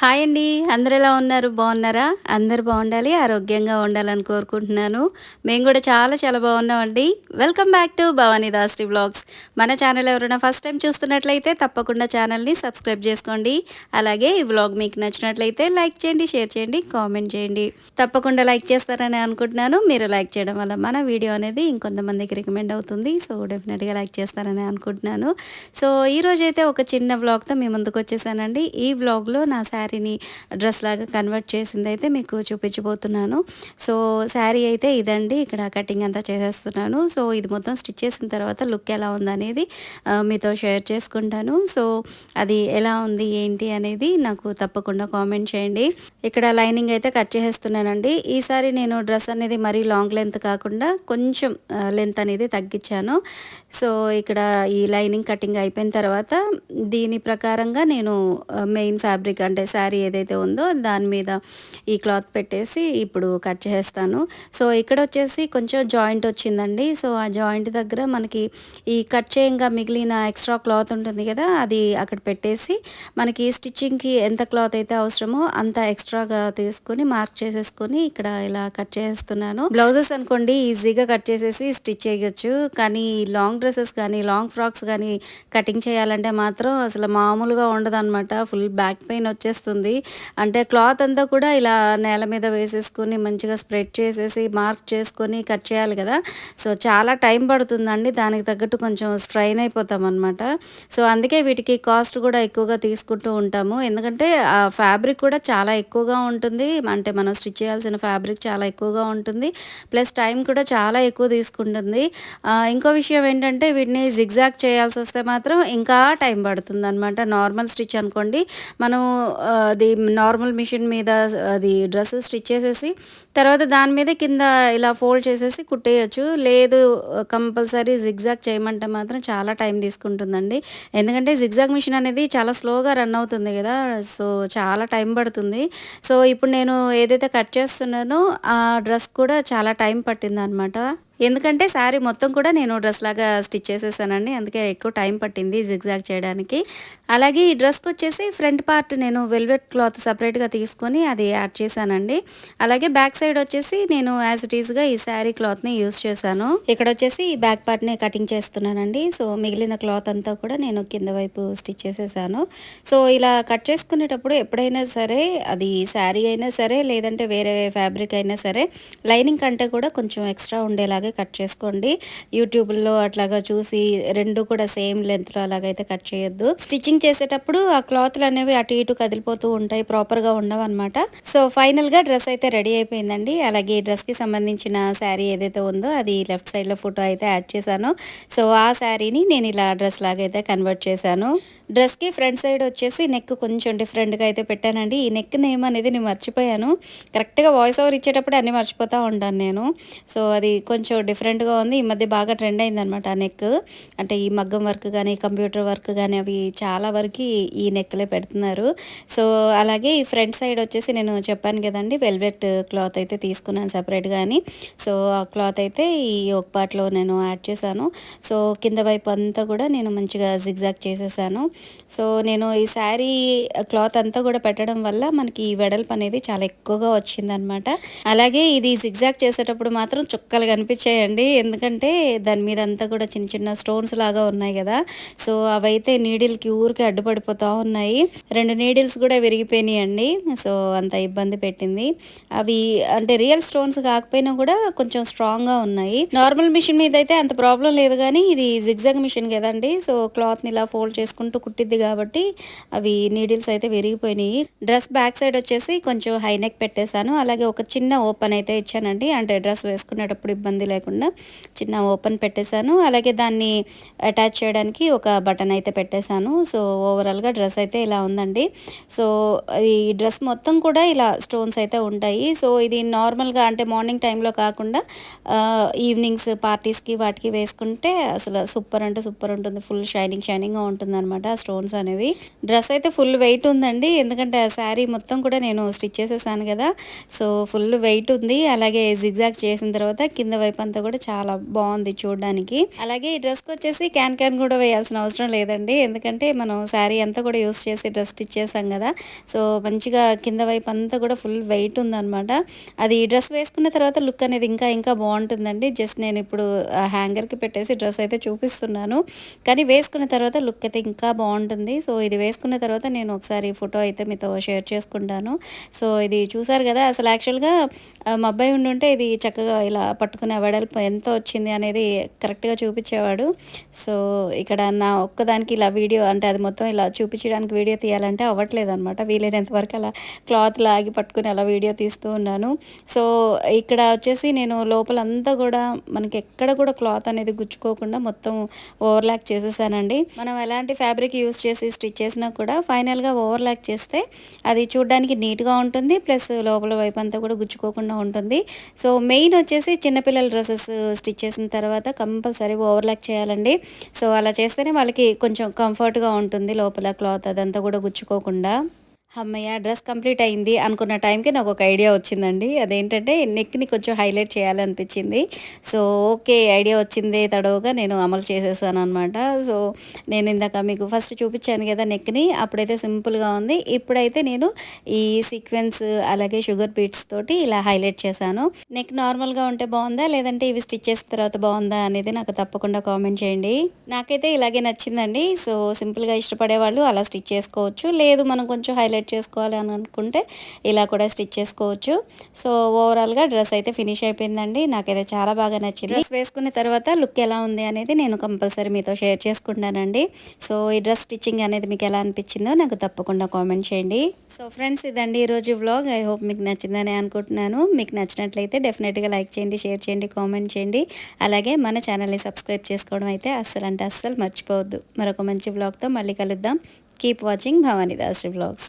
Hi అండి. అందరు ఎలా ఉన్నారు? బాగున్నారా? అందరు బాగుండాలి ఆరోగ్యంగా ఉండాలని కోరుకుంటున్నాను. మేము కూడా చాలా చాలా బాగున్నామండి. Welcome back to Bhavani Das vlogs మన ఛానల్ ఎవరైనా ఫస్ట్ టైం చూస్తున్నట్లయితే తప్పకుండా ఛానల్ని సబ్స్క్రైబ్ చేసుకోండి. అలాగే ఈ వ్లాగ్ మీకు నచ్చినట్లయితే లైక్ చేయండి షేర్ చేయండి కామెంట్ చేయండి. తప్పకుండా లైక్ చేస్తారని అనుకుంటున్నాను. మీరు లైక్ చేయడం వల్ల మన వీడియో అనేది ఇంకొంతమందికి రికమెండ్ అవుతుంది. సో డెఫినెట్గా లైక్ చేస్తారని అనుకుంటున్నాను. సో ఈరోజైతే అయితే ఒక చిన్న వ్లాగ్తో మీ ముందుకు వచ్చేసానండి. ఈ వ్లాగ్లో నా శారీని డ్రెస్ లాగా కన్వర్ట్ చేసింది అయితే మీకు చూపించబోతున్నాను. సో శారీ అయితే ఇదండి. ఇక్కడ కటింగ్ అంతా చేసేస్తున్నాను. సో ఇది మొత్తం స్టిచ్ చేసిన తర్వాత లుక్ ఎలా ఉందనేది మీతో షేర్ చేసుకుంటాను. సో అది ఎలా ఉంది ఏంటి అనేది నాకు తప్పకుండా కామెంట్ చేయండి. ఇక్కడ లైనింగ్ అయితే కట్ చేసేస్తున్నానండి. ఈసారి నేను డ్రెస్ అనేది మరీ లాంగ్ లెంత్ కాకుండా కొంచెం లెంత్ అనేది తగ్గించాను. సో ఇక్కడ ఈ లైనింగ్ కటింగ్ అయిపోయిన తర్వాత దీని ప్రకారంగా నేను మెయిన్ ఫ్యాబ్రిక్ అంటే శారీ ఏదైతే ఉందో దాని మీద ఈ క్లాత్ పెట్టేసి ఇప్పుడు కట్ చేస్తాను. సో ఇక్కడ వచ్చేసి కొంచెం జాయింట్ వచ్చిందండి. సో ఆ జాయింట్ దగ్గర మనకి ఈ కట్ చేయంగా మిగిలిన ఎక్స్ట్రా క్లాత్ ఉంటుంది కదా అది అక్కడ పెట్టేసి మనకి స్టిచ్చింగ్కి ఎంత క్లాత్ అయితే అవసరమో అంత ఎక్స్ట్రాగా తీసుకొని మార్క్ చేసేసుకొని ఇక్కడ ఇలా కట్ చేస్తున్నాను. బ్లౌజెస్ అనుకోండి ఈజీగా కట్ చేసేసి స్టిచ్ చేయొచ్చు. కానీ లాంగ్ డ్రెస్సెస్ కానీ లాంగ్ ఫ్రాక్స్ కానీ కటింగ్ చేయాలంటే మాత్రం అసలు మామూలుగా ఉండదు ఫుల్ బ్యాక్ పెయిన్ వచ్చేస్తుంది. వస్తుంది. అంటే క్లాత్ అంతా కూడా ఇలా నేల మీద వేసేసుకొని మంచిగా స్ప్రెడ్ చేసేసి మార్క్ చేసుకొని కట్ చేయాలి కదా. సో చాలా టైం పడుతుందండి. దానికి తగ్గట్టు కొంచెం స్ట్రైన్ అయిపోతాం అనమాట సో అందుకే వీటికి కాస్ట్ కూడా ఎక్కువగా తీసుకుంటూ ఉంటాము. ఎందుకంటే ఆ ఫ్యాబ్రిక్ కూడా చాలా ఎక్కువగా ఉంటుంది. అంటే మనం స్టిచ్ చేయాల్సిన ఫ్యాబ్రిక్ చాలా ఎక్కువగా ఉంటుంది. ప్లస్ టైం కూడా చాలా ఎక్కువ తీసుకుంటుంది. ఇంకో విషయం ఏంటంటే వీటిని జిగ్జాగ్ చేయాల్సి వస్తే మాత్రం ఇంకా టైం పడుతుంది అనమాట నార్మల్ స్టిచ్ అనుకోండి. మనం అది నార్మల్ మిషన్ మీద అది డ్రెస్ స్టిచ్ చేసేసి తర్వాత దాని మీద కింద ఇలా ఫోల్డ్ చేసేసి కుట్టేయచ్చు. లేదు కంపల్సరీ జిగ్జాగ్ చేయమంటే మాత్రం చాలా టైం తీసుకుంటుందండి. ఎందుకంటే జిగ్జాగ్ మిషన్ అనేది చాలా స్లోగా రన్ అవుతుంది కదా సో చాలా టైం పడుతుంది. సో ఇప్పుడు నేను ఏదైతే కట్ చేస్తున్నానో ఆ డ్రెస్ కూడా చాలా టైం పట్టింది అనమాట ఎందుకంటే శారీ మొత్తం కూడా నేను డ్రెస్ లాగా స్టిచ్ చేసేసానండి. అందుకే ఎక్కువ టైం పట్టింది జిగ్జాగ్ చేయడానికి. అలాగే ఈ డ్రెస్కి వచ్చేసి ఫ్రంట్ పార్ట్ నేను వెల్వెట్ క్లాత్ సపరేట్గా తీసుకొని అది యాడ్ చేశానండి. అలాగే బ్యాక్ సైడ్ వచ్చేసి నేను యాజ్ ఇట్ ఈస్గా ఈ శారీ క్లాత్ని యూస్ చేశాను. ఇక్కడ వచ్చేసి ఈ బ్యాక్ పార్ట్ని కటింగ్ చేస్తున్నానండి. సో మిగిలిన క్లాత్ అంతా కూడా నేను కింద వైపు స్టిచ్ చేసేసాను. సో ఇలా కట్ చేసుకునేటప్పుడు ఎప్పుడైనా సరే అది శారీ అయినా సరే లేదంటే వేరే ఫ్యాబ్రిక్ అయినా సరే లైనింగ్ కంటే కూడా కొంచెం ఎక్స్ట్రా ఉండేలాగే కట్ చేసుకోండి. యూట్యూబ్లో అట్లాగా చూసి రెండు కూడా సేమ్ లెంత్లో అలాగైతే కట్ చేయొద్దు. స్టిచ్చింగ్ చేసేటప్పుడు ఆ క్లాత్లు అనేవి అటు ఇటు కదిలిపోతూ ఉంటాయి ప్రాపర్గా ఉండవు అనమాట సో ఫైనల్గా డ్రెస్ అయితే రెడీ అయిపోయిందండి. అలాగే ఈ డ్రెస్కి సంబంధించిన శారీ ఏదైతే ఉందో అది లెఫ్ట్ సైడ్లో ఫోటో అయితే యాడ్ చేశాను. సో ఆ శారీని నేను ఇలా డ్రెస్ లాగా అయితే కన్వర్ట్ చేశాను. డ్రెస్కి ఫ్రంట్ సైడ్ వచ్చేసి నెక్ కొంచెం డిఫరెంట్గా అయితే పెట్టానండి. ఈ నెక్ నేమ్ అనేది నేను మర్చిపోయాను. కరెక్ట్గా వాయిస్ ఓవర్ ఇచ్చేటప్పుడు అన్నీ మర్చిపోతూ ఉంటాను నేను. సో అది కొంచెం డిఫరెంట్గా ఉంది. ఈ మధ్య బాగా ట్రెండ్ అయిందనమాట ఆ నెక్. అంటే ఈ మగ్గం వర్క్ కానీ కంప్యూటర్ వర్క్ కానీ అవి చాలా వరకు ఈ నెక్లే పెడుతున్నారు. సో అలాగే ఈ ఫ్రంట్ సైడ్ వచ్చేసి నేను చెప్పాను కదండి వెల్వెట్ క్లాత్ అయితే తీసుకున్నాను సపరేట్గా అని సో ఆ క్లాత్ అయితే ఈ ఒక పార్ట్లో నేను యాడ్ చేశాను. సో కింద వైపు అంతా కూడా నేను మంచిగా జిగ్జాగ్ చేసేసాను. సో నేను ఈ శారీ క్లాత్ అంతా కూడా పెట్టడం వల్ల మనకి ఈ వెడల్పు అనేది చాలా ఎక్కువగా వచ్చిందనమాట అలాగే ఇది జిగ్జాగ్ చేసేటప్పుడు మాత్రం చుక్కలు కనిపించాయండి ఎందుకంటే దాని మీద అంతా కూడా చిన్న చిన్న స్టోన్స్ లాగా ఉన్నాయి కదా. సో అవైతే నీడిల్కి ఊరికి అడ్డుపడిపోతూ ఉన్నాయి. రెండు నీడిల్స్ కూడా విరిగిపోయినాయండి. సో అంత ఇబ్బంది పెట్టింది. అవి అంటే రియల్ స్టోన్స్ కాకపోయినా కూడా కొంచెం స్ట్రాంగ్గా ఉన్నాయి. నార్మల్ మిషన్ మీద అయితే అంత ప్రాబ్లం లేదు కానీ ఇది జిగ్జాగ్ మిషన్ కదండి. సో క్లాత్ని ఇలా ఫోల్డ్ చేసుకుంటూ కుట్టిద్ది కాబట్టి అవి నీడిల్స్ అయితే విరిగిపోయినాయి. డ్రెస్ బ్యాక్ సైడ్ వచ్చేసి కొంచెం హై నెక్ పెట్టేశాను. అలాగే ఒక చిన్న ఓపెన్ అయితే ఇచ్చానండి. అంటే డ్రెస్ వేసుకునేటప్పుడు ఇబ్బంది లేకుండా చిన్న ఓపెన్ పెట్టేశాను. అలాగే దాన్ని అటాచ్ చేయడానికి ఒక బటన్ అయితే పెట్టేశాను. సో ఓవరాల్గా డ్రెస్ అయితే ఇలా ఉందండి. సో ఈ డ్రెస్ మొత్తం కూడా ఇలా స్టోన్స్ అయితే ఉంటాయి. సో ఇది నార్మల్గా అంటే మార్నింగ్ టైంలో కాకుండా ఈవినింగ్స్ పార్టీస్కి వాటికి వేసుకుంటే అసలు సూపర్ అంటే సూపర్ ఉంటుంది. ఫుల్ షైనింగ్ షైనింగ్గా ఉంటుంది అనమాట స్టోన్స్ అనేవి. డ్రెస్ అయితే ఫుల్ వెయిట్ ఉందండి. ఎందుకంటే ఆ శారీ మొత్తం కూడా నేను స్టిచ్ చేసేసాను కదా. సో ఫుల్ వెయిట్ ఉంది. అలాగే జిగ్జాగ్ చేసిన తర్వాత కింద వైపు అంతా కూడా చాలా బాగుంది చూడడానికి. అలాగే ఈ డ్రెస్కి వచ్చేసి క్యాన్ క్యాన్ కూడా వేయాల్సిన అవసరం లేదండి. ఎందుకంటే మనం శారీ అంతా కూడా యూస్ చేసి డ్రెస్ స్టిచ్ చేసాం కదా. సో మంచిగా కింద వైపు అంతా కూడా ఫుల్ వెయిట్ ఉందన్నమాట. అది ఈ డ్రెస్ వేసుకున్న తర్వాత లుక్ అనేది ఇంకా ఇంకా బాగుంటుందండి. జస్ట్ నేను ఇప్పుడు హ్యాంగర్కి పెట్టేసి డ్రెస్ అయితే చూపిస్తున్నాను. కానీ వేసుకున్న తర్వాత లుక్ అయితే ఇంకా బాగుంటుంది. సో ఇది వేసుకున్న తర్వాత నేను ఒకసారి ఫోటో అయితే మీతో షేర్ చేసుకుంటాను. సో ఇది చూసారు కదా అసలు యాక్చువల్గా మా అబ్బాయి ఉండుంటే ఇది చక్కగా ఇలా పట్టుకునే వెడల్పు ఎంత వచ్చింది అనేది కరెక్ట్గా చూపించేవాడు. సో ఇక్కడ నా ఒక్కదానికి ఇలా వీడియో అంటే అది మొత్తం ఇలా చూపించడానికి వీడియో తీయాలంటే అవ్వట్లేదు అనమాట వీలైనంత వరకు అలా క్లాత్ లాగి పట్టుకుని అలా వీడియో తీస్తూ ఉన్నాను. సో ఇక్కడ వచ్చేసి నేను లోపలంతా కూడా మనకి ఎక్కడ కూడా క్లాత్ అనేది గుచ్చుకోకుండా మొత్తం ఓవర్లాక్ చేసేసానండి. మనం ఎలాంటి ఫ్యాబ్రిక్ యూస్ చేసి స్టిచ్ చేసినా కూడా ఫైనల్గా ఓవర్లాక్ చేస్తే అది చూడడానికి నీట్గా ఉంటుంది. ప్లస్ లోపల వైపు అంతా కూడా గుచ్చుకోకుండా ఉంటుంది. సో మెయిన్ వచ్చేసి చిన్నపిల్లల డ్రెస్సెస్ స్టిచ్ చేసిన తర్వాత కంపల్సరీ ఓవర్లాక్ చేయాలండి. సో అలా చేస్తేనే వాళ్ళకి కొంచెం కంఫర్ట్గా ఉంటుంది లోపల క్లాత్ అదంతా కూడా గుచ్చుకోకుండా. అమ్మయ్య డ్రెస్ కంప్లీట్ అయింది అనుకున్న టైంకి నాకు ఒక ఐడియా వచ్చిందండి. అదేంటంటే నెక్ని కొంచెం హైలైట్ చేయాలనిపించింది. సో ఓకే ఐడియా వచ్చింది తడవుగా నేను అమలు చేసేసాను అనమాట సో నేను ఇందాక మీకు ఫస్ట్ చూపించాను కదా నెక్ని అప్పుడైతే సింపుల్గా ఉంది. ఇప్పుడైతే నేను ఈ సీక్వెన్స్ అలాగే షుగర్ బీట్స్ తోటి ఇలా హైలైట్ చేశాను. నెక్ నార్మల్గా ఉంటే బాగుందా? లేదంటే ఇవి స్టిచ్ చేసిన తర్వాత బాగుందా అనేది నాకు తప్పకుండా కామెంట్ చేయండి. నాకైతే ఇలాగే నచ్చిందండి. సో సింపుల్గా ఇష్టపడే వాళ్ళు అలా స్టిచ్ చేసుకోవచ్చు. లేదు మనం కొంచెం హైలైట్ సెట్ చేసుకోవాలి అని అనుకుంటే ఇలా కూడా స్టిచ్ చేసుకోవచ్చు. సో ఓవరాల్గా డ్రెస్ అయితే ఫినిష్ అయిపోయిందండి. నాకైతే చాలా బాగా నచ్చింది. డ్రెస్ వేసుకున్న తర్వాత లుక్ ఎలా ఉంది అనేది నేను కంపల్సరీ మీతో షేర్ చేసుకుంటానండి. సో ఈ డ్రెస్ స్టిచ్చింగ్ అనేది మీకు ఎలా అనిపించిందో నాకు తప్పకుండా కామెంట్ చేయండి. సో ఫ్రెండ్స్ ఇదండి ఈరోజు వ్లాగ్. ఐ హోప్ మీకు నచ్చిందని అనుకుంటున్నాను. మీకు నచ్చినట్లయితే డెఫినెట్గా లైక్ చేయండి షేర్ చేయండి కామెంట్ చేయండి. అలాగే మన ఛానల్ని సబ్స్క్రైబ్ చేసుకోవడం అయితే అస్సలు అంటే అస్సలు మర్చిపోవద్దు. మరొక మంచి వ్లాగ్తో మళ్ళీ కలుద్దాం. Keep watching Bhavani Das vlogs.